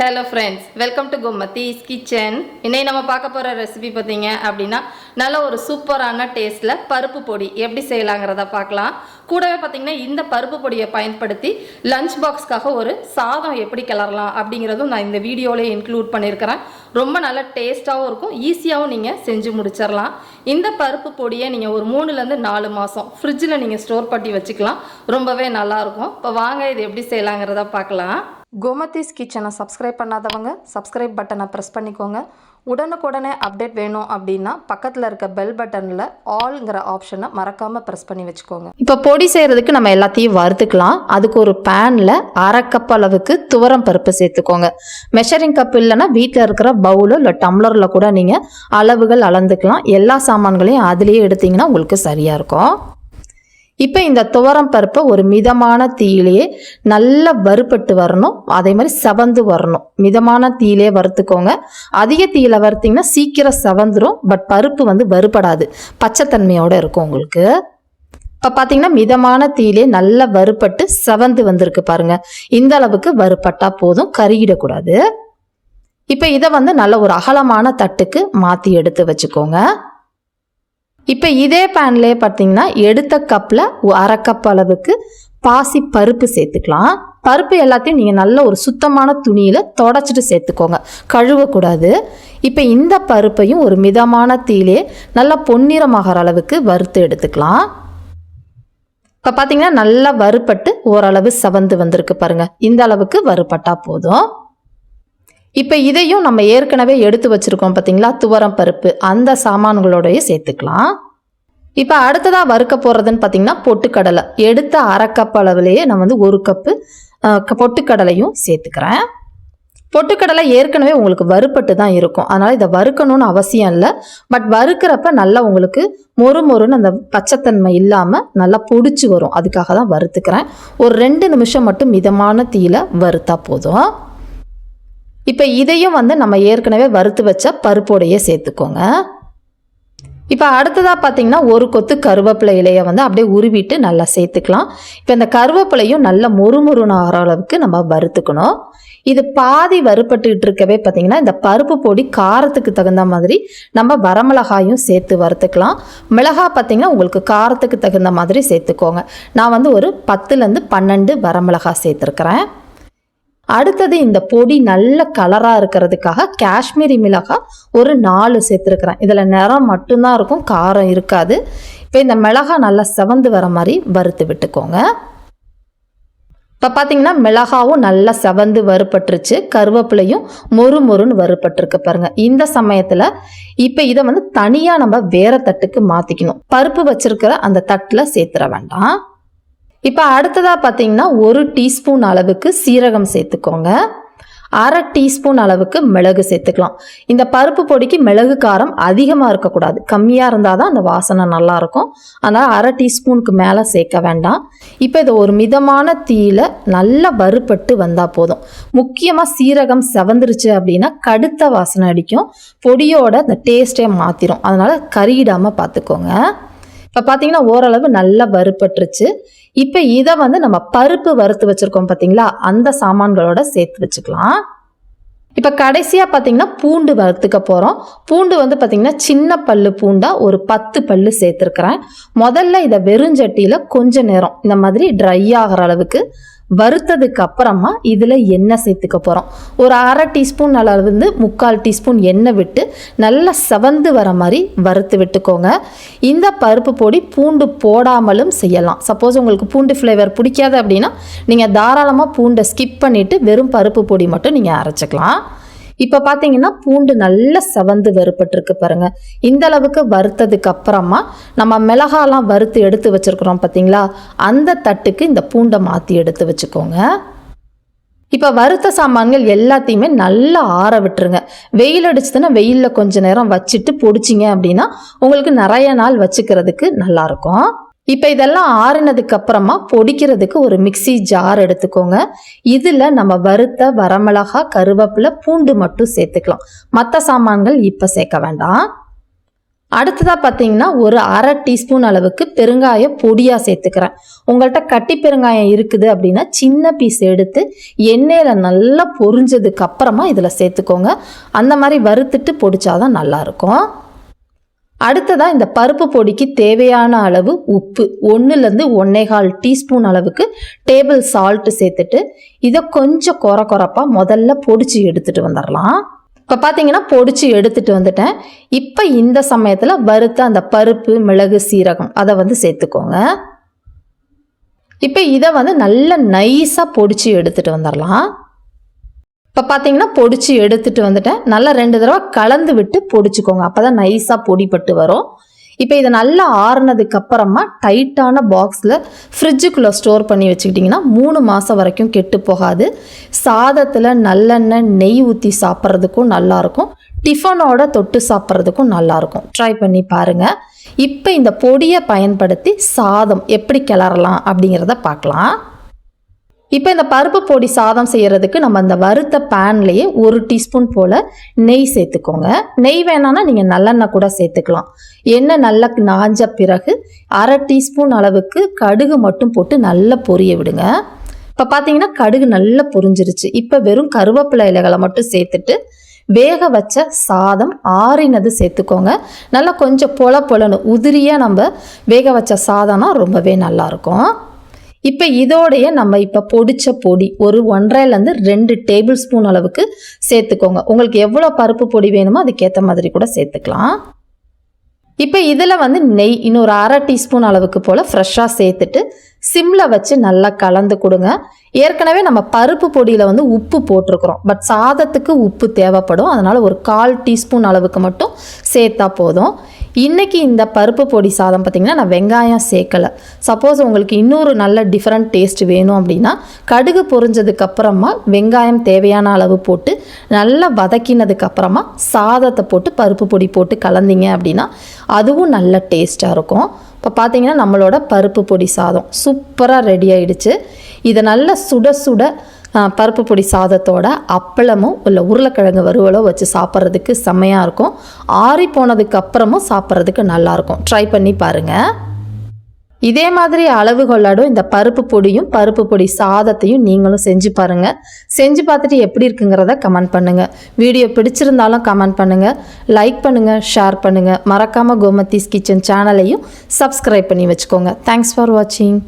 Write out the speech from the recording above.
Hello friends welcome to Gomathi's kitchen இன்னைக்கு நம்ம பார்க்க போகிற ரெசிபி பார்த்தீங்க அப்படின்னா நல்ல ஒரு சூப்பரான டேஸ்ட்டில் பருப்பு பொடி. எப்படி செய்யலாங்கிறத பார்க்கலாம். கூடவே பார்த்தீங்கன்னா இந்த பருப்பு பொடியை பயன்படுத்தி லஞ்ச் பாக்ஸ்க்காக ஒரு சாதம் எப்படி கிளறலாம் அப்படிங்கிறதும் நான் இந்த வீடியோவிலே இன்க்ளூட் பண்ணியிருக்கிறேன். ரொம்ப நல்ல டேஸ்ட்டாகவும் இருக்கும். ஈஸியாகவும் நீங்கள் செஞ்சு முடிச்சிடலாம் இந்த பருப்பு பொடியை நீங்கள் ஒரு மூணுலேருந்து நாலு மாதம் ஃப்ரிட்ஜில் நீங்கள் ஸ்டோர் பண்ணி வச்சுக்கலாம். ரொம்பவே நல்லாயிருக்கும் இப்போ வாங்க இது எப்படி செய்யலாங்கிறத பார்க்கலாம். கோமதிஸ் கிச்சனை சப்ஸ்கிரைப் பண்ணாதவங்க சப்ஸ்கிரைப் பட்டனை ப்ரெஸ் பண்ணிக்கோங்க. உடனுக்குடனே அப்டேட் வேணும் அப்படின்னா பக்கத்தில் இருக்க பெல் பட்டனில் ஆல்ங்கிற ஆப்ஷனை மறக்காமல் ப்ரெஸ் பண்ணி வச்சுக்கோங்க. இப்போ பொடி செய்கிறதுக்கு நம்ம எல்லாத்தையும் வறுத்துக்கலாம். அதுக்கு ஒரு பேனில் அரை கப் அளவுக்கு துவரம் பருப்பு சேர்த்துக்கோங்க. மெஷரிங் கப் இல்லைன்னா வீட்டில் இருக்கிற பவுலோ இல்லை டம்ளரில் கூட நீங்கள் அளவுகள் அளந்துக்கலாம். எல்லா சாமான்களையும் அதுலேயே எடுத்தீங்கன்னா உங்களுக்கு சரியாக இருக்கும். இப்போ இந்த துவரம் பருப்பை ஒரு மிதமான தீயிலேயே நல்லா வறுபட்டு வரணும். அதே மாதிரி செவந்து வரணும். மிதமான தீயிலே வறுத்துக்கோங்க. அதிக தீயில வறுத்தீங்கன்னா சீக்கிரம் செவந்துரும். பட் பருப்பு வந்து வறுபடாது. பச்சைத்தன்மையோடு இருக்கும் உங்களுக்கு. இப்போ பார்த்தீங்கன்னா மிதமான தீயிலே நல்லா வறுபட்டு செவந்து வந்திருக்கு பாருங்க. இந்த அளவுக்கு வறுபட்டா போதும். கருகிடக்கூடாது. இப்போ இதை வந்து நல்ல ஒரு அகலமான தட்டுக்கு மாற்றி எடுத்து வச்சுக்கோங்க. இப்போ இதே பேன்லேயே பார்த்தீங்கன்னா எடுத்த கப்பில் அரை கப் அளவுக்கு பாசி பருப்பு சேர்த்துக்கலாம். பருப்பு எல்லாத்தையும் நீங்கள் நல்ல ஒரு சுத்தமான துணியில் தொடச்சிட்டு சேர்த்துக்கோங்க. கழுவக்கூடாது. இப்போ இந்த பருப்பையும் ஒரு மிதமான தீலே நல்லா பொன்னிறமாகற அளவுக்கு வறுத்து எடுத்துக்கலாம். இப்போ பார்த்தீங்கன்னா நல்லா வறுபட்டு ஓரளவு சவந்து வந்திருக்கு பாருங்கள் இந்த அளவுக்கு வறுபட்டா போதும். இப்போ இதையும் நம்ம ஏற்கனவே எடுத்து வச்சிருக்கோம் பார்த்தீங்களா துவரம் பருப்பு. அந்த சாமான்களோடய சேர்த்துக்கலாம். இப்போ அடுத்ததாக வறுக்க போகிறதுன்னு பார்த்தீங்கன்னா பொட்டுக்கடலை. எடுத்த அரை கப் அளவுலேயே நான் வந்து ஒரு கப்பு பொட்டுக்கடலையும் சேர்த்துக்கிறேன். பொட்டுக்கடலை ஏற்கனவே உங்களுக்கு வறுப்பட்டு தான் இருக்கும். அதனால் இதை வறுக்கணும்னு அவசியம் இல்லை. பட் வறுக்கிறப்ப நல்லா உங்களுக்கு மொறு மொறுன்னு அந்த பச்சைத்தன்மை இல்லாமல் நல்லா பொடிச்சு வரும். அதுக்காக தான் வறுத்துக்கிறேன். ஒரு ரெண்டு நிமிஷம் மட்டும் மிதமான தீயில வறுத்தா போதும். இப்போ இதையும் வந்து நம்ம ஏற்கனவே வறுத்து வச்ச பருப்போடையே சேர்த்துக்கோங்க. இப்போ அடுத்ததாக பார்த்தீங்கன்னா ஒரு கொத்து கருவேப்பிலை இலையை வந்து அப்படியே உருவிட்டு நல்லா சேர்த்துக்கலாம். இப்போ இந்த கருவேப்பிலையும் நல்ல மொறுமொறுன்னு ஆகிற அளவுக்கு நம்ம வறுத்துக்கணும். இது பாதி வறுபட்டுக்கிட்டு இருக்கவே பார்த்தீங்கன்னா இந்த பருப்பு பொடி காரத்துக்கு தகுந்த மாதிரி நம்ம வரமிளகாயும் சேர்த்து வறுத்துக்கலாம். மிளகாய் பார்த்தீங்கன்னா உங்களுக்கு காரத்துக்கு தகுந்த மாதிரி சேர்த்துக்கோங்க. நான் வந்து ஒரு பத்துலேருந்து பன்னெண்டு வரமிளகாய் சேர்த்துருக்குறேன். அடுத்தது இந்த பொடி நல்ல கலராக இருக்கிறதுக்காக காஷ்மீரி மிளகாய் ஒரு நாலு சேர்த்துருக்குறேன். இதில் நிறம் மட்டும்தான் இருக்கும் காரம் இருக்காது. இப்போ இந்த மிளகாய் நல்லா செவந்து வர மாதிரி வறுத்து விட்டுக்கோங்க. இப்போ பார்த்தீங்கன்னா மிளகாவும் நல்லா செவந்து வறுபட்டுருச்சு. கருவேப்பிலையும் மொறு மொறுன்னு வறுபட்டுருக்கு பாருங்கள் இந்த சமயத்தில் இப்போ இதை வந்து தனியாக நம்ம வேற தட்டுக்கு மாற்றிக்கணும் பருப்பு வச்சிருக்கிற அந்த தட்டில் சேர்த்துற வேண்டாம். இப்போ அடுத்ததாக பார்த்தீங்கன்னா ஒரு டீஸ்பூன் அளவுக்கு சீரகம் சேர்த்துக்கோங்க. அரை டீஸ்பூன் அளவுக்கு மிளகு சேர்த்துக்கலாம். இந்த பருப்பு பொடிக்கு மிளகு காரம் அதிகமாக இருக்கக்கூடாது. கம்மியாக இருந்தால் தான் அந்த வாசனை நல்லாயிருக்கும் அதனால் அரை டீஸ்பூனுக்கு மேலே சேர்க்க வேண்டாம். இப்போ இதை ஒரு மிதமான தீயில் நல்லா வறுபட்டு வந்தால் போதும். முக்கியமாக சீரகம் செவந்துருச்சு அப்படின்னா கடுத்த வாசனை அடிக்கும். பொடியோட அந்த டேஸ்ட்டே மாற்றிடும் அதனால் கருகிடாமல் பார்த்துக்கோங்க இப்போ பார்த்தீங்கன்னா ஓரளவு நல்லா வறுப்பட்டுருச்சு இப்போ இதை வந்து நம்ம பருப்பு வறுத்து வச்சுருக்கோம் பார்த்தீங்களா அந்த சாமான்களோட சேர்த்து வச்சுக்கலாம். இப்போ கடைசியாக பார்த்தீங்கன்னா பூண்டு வறுத்துக்க போகிறோம் பூண்டு வந்து பார்த்தீங்கன்னா சின்ன பல்லு பூண்டாக ஒரு பத்து பல்லு சேர்த்துருக்குறேன். முதல்ல இதை வெறுஞ்சட்டியில் கொஞ்ச நேரம் இந்த மாதிரி ட்ரை ஆகிற அளவுக்கு வறுத்ததுக்கு அப்புறமா இதில் எண்ணெய் சேர்த்துக்க போகிறோம் ஒரு அரை டீஸ்பூன் அளவு வந்து முக்கால் டீஸ்பூன் எண்ணெய் விட்டு நல்லா செவந்து வர மாதிரி வறுத்து விட்டுக்கோங்க. இந்த பருப்பு பொடி பூண்டு போடாமலும் செய்யலாம். சப்போஸ் உங்களுக்கு பூண்டு ஃப்ளேவர் பிடிக்காது அப்படின்னா நீங்கள் தாராளமாக பூண்டை ஸ்கிப் பண்ணிவிட்டு வெறும் பருப்பு பொடி மட்டும் நீங்கள் அரைச்சிக்கலாம். இப்போ பார்த்தீங்கன்னா பூண்டு நல்ல செவந்து வறுபட்டிருக்கு பாருங்கள் இந்த அளவுக்கு வறுத்ததுக்கு அப்புறமா நம்ம மிளகாலாம் வறுத்து எடுத்து வச்சுருக்குறோம் பார்த்தீங்களா அந்த தட்டுக்கு இந்த பூண்டை மாற்றி எடுத்து வச்சுக்கோங்க. இப்போ வறுத்த சாமான்கள் எல்லாத்தையுமே நல்லா ஆற விட்டுருங்க. வெயில் அடிச்சதுன்னா வெயிலில் கொஞ்ச நேரம் வச்சுட்டு பொடிச்சிங்க அப்படின்னா உங்களுக்கு நிறைய நாள் வச்சுக்கிறதுக்கு நல்லாயிருக்கும் இப்போ இதெல்லாம் ஆறினதுக்கு அப்புறமா பொடிக்கிறதுக்கு ஒரு மிக்ஸி ஜார் எடுத்துக்கோங்க. இதில் நம்ம வறுத்த வரமிளகா கருவேப்பிலை பூண்டு மட்டும் சேர்த்துக்கலாம். மற்ற சாமான்கள் இப்போ சேர்க்க வேண்டாம். அடுத்ததாக பார்த்தீங்கன்னா ஒரு அரை டீஸ்பூன் அளவுக்கு பெருங்காயம் பொடியாக சேர்த்துக்கிறேன். உங்கள்கிட்ட கட்டி பெருங்காயம் இருக்குது அப்படின்னா சின்ன பீஸ் எடுத்து எண்ணெயில் நல்லா பொரிஞ்சதுக்கு அப்புறமா இதில் சேர்த்துக்கோங்க. அந்த மாதிரி வறுத்துட்டு பொடிச்சாதான் நல்லாயிருக்கும் அடுத்ததாக இந்த பருப்பு பொடிக்கு தேவையான அளவு உப்பு ஒன்றுலேருந்து ஒன்னேகால் டீஸ்பூன் அளவுக்கு டேபிள் சால்ட்டு சேர்த்துட்டு இதை கொஞ்சம் கொர கொரப்பாக முதல்ல பொடிச்சு எடுத்துகிட்டு வந்துடலாம் இப்போ பார்த்தீங்கன்னா பொடிச்சு எடுத்துட்டு வந்துட்டேன். இப்போ இந்த சமயத்தில் வறுத்த அந்த பருப்பு மிளகு சீரகம் அதை வந்து சேர்த்துக்கோங்க. இப்போ இதை வந்து நல்ல நைஸாக பொடிச்சு எடுத்துட்டு வந்துடலாம் இப்போ பார்த்தீங்கன்னா பொடிச்சு எடுத்துட்டு வந்துட்டேன். நல்லா ரெண்டு தடவை கலந்து விட்டு பொடிச்சுக்கோங்க. அப்போ தான் நைஸாக பொடிப்பட்டு வரும். இப்போ இதை நல்லா ஆறுனதுக்கு அப்புறமா டைட்டான பாக்ஸில் ஃப்ரிட்ஜுக்குள்ளே ஸ்டோர் பண்ணி வச்சுக்கிட்டிங்கன்னா மூணு மாதம் வரைக்கும் கெட்டு போகாது. சாதத்தில் நல்லெண்ணெய் நெய் ஊற்றி சாப்பிட்றதுக்கும் நல்லாயிருக்கும் டிஃபனோட தொட்டு சாப்பிட்றதுக்கும் நல்லாயிருக்கும் ட்ரை பண்ணி பாருங்கள் இப்போ இந்த பொடியை பயன்படுத்தி சாதம் எப்படி கிளறலாம் அப்படிங்கிறத பார்க்கலாம். இப்போ இந்த பருப்பு பொடி சாதம் செய்கிறதுக்கு நம்ம அந்த வறுத்த பேன்லேயே ஒரு டீஸ்பூன் போல் நெய் சேர்த்துக்கோங்க. நெய் வேணான்னா நீங்கள் நல்லெண்ணெய் கூட சேர்த்துக்கலாம். எண்ணெய் நல்லா நாஞ்ச பிறகு அரை டீஸ்பூன் அளவுக்கு கடுகு மட்டும் போட்டு நல்லா பொரிய விடுங்க. இப்போ பார்த்தீங்கன்னா கடுகு நல்லா பொரிஞ்சிருச்சு. இப்போ வெறும் கருவேப்பிலை இலைகளை மட்டும் சேர்த்துட்டு வேக வச்ச சாதம் ஆறினது சேர்த்துக்கோங்க. நல்லா கொஞ்சம் பொல பொலன்னு உதிரியாக நம்ம வேக வச்ச சாதம்னா ரொம்பவே நல்லாயிருக்கும் இப்போ இதோடைய நம்ம இப்போ பொடிச்ச பொடி ஒரு ஒன்றரைலேருந்து ரெண்டு டேபிள் ஸ்பூன் அளவுக்கு சேர்த்துக்கோங்க. உங்களுக்கு எவ்வளோ பருப்பு பொடி வேணுமோ அதுக்கேற்ற மாதிரி கூட சேர்த்துக்கலாம். இப்போ இதில் வந்து நெய் இன்னொரு அரை டீஸ்பூன் அளவுக்கு போல் ஃப்ரெஷ்ஷாக சேர்த்துட்டு சிம்மில் வச்சு நல்லா கலந்து கொடுங்க. ஏற்கனவே நம்ம பருப்பு பொடியில் வந்து உப்பு போட்டிருக்கிறோம். பட் சாதத்துக்கு உப்பு தேவைப்படும். அதனால் ஒரு கால் டீஸ்பூன் அளவுக்கு மட்டும் சேர்த்தா போதும். இன்றைக்கி இந்த பருப்பு பொடி சாதம் பார்த்திங்கன்னா நான் வெங்காயம் சேர்க்கலை. சப்போஸ் உங்களுக்கு இன்னொரு நல்ல டிஃப்ரெண்ட் டேஸ்ட் வேணும் அப்படின்னா கடுகு பொரிஞ்சதுக்கப்புறமா வெங்காயம் தேவையான அளவு போட்டு நல்லா வதக்கினதுக்கப்புறமா சாதத்தை போட்டு பருப்பு பொடி போட்டு கலந்தீங்க அப்படின்னா அதுவும் நல்ல டேஸ்ட்டாக இருக்கும். இப்போ பார்த்தீங்கன்னா நம்மளோட பருப்பு பொடி சாதம் சூப்பராக ரெடி ஆயிடுச்சு. இதை நல்லா சுட சுட பருப்பு பொடி சாதத்தோட அப்பளமும் இல்லை உருளைக்கிழங்கு வறுவலோ வச்சு சாப்பிட்றதுக்கு செம்மையாக இருக்கும். ஆறி போனதுக்கு அப்புறமும் சாப்பிட்றதுக்கு நல்லாயிருக்கும் ட்ரை பண்ணி பாருங்கள் இதே மாதிரி அளவுகளோட இந்த பருப்பு பொடியும் பருப்பு பொடி சாதத்தையும் நீங்களும் செஞ்சு பாருங்கள் செஞ்சு பார்த்துட்டு எப்படி இருக்குங்கிறத கமெண்ட் பண்ணுங்கள் வீடியோ பிடிச்சிருந்தாலும் கமெண்ட் பண்ணுங்கள் லைக் பண்ணுங்கள் ஷேர் பண்ணுங்கள் மறக்காமல் கோமத்தீஸ் கிச்சன் சேனலையும் சப்ஸ்கிரைப் பண்ணி வச்சுக்கோங்க. தேங்க்ஸ் ஃபார் வாட்சிங்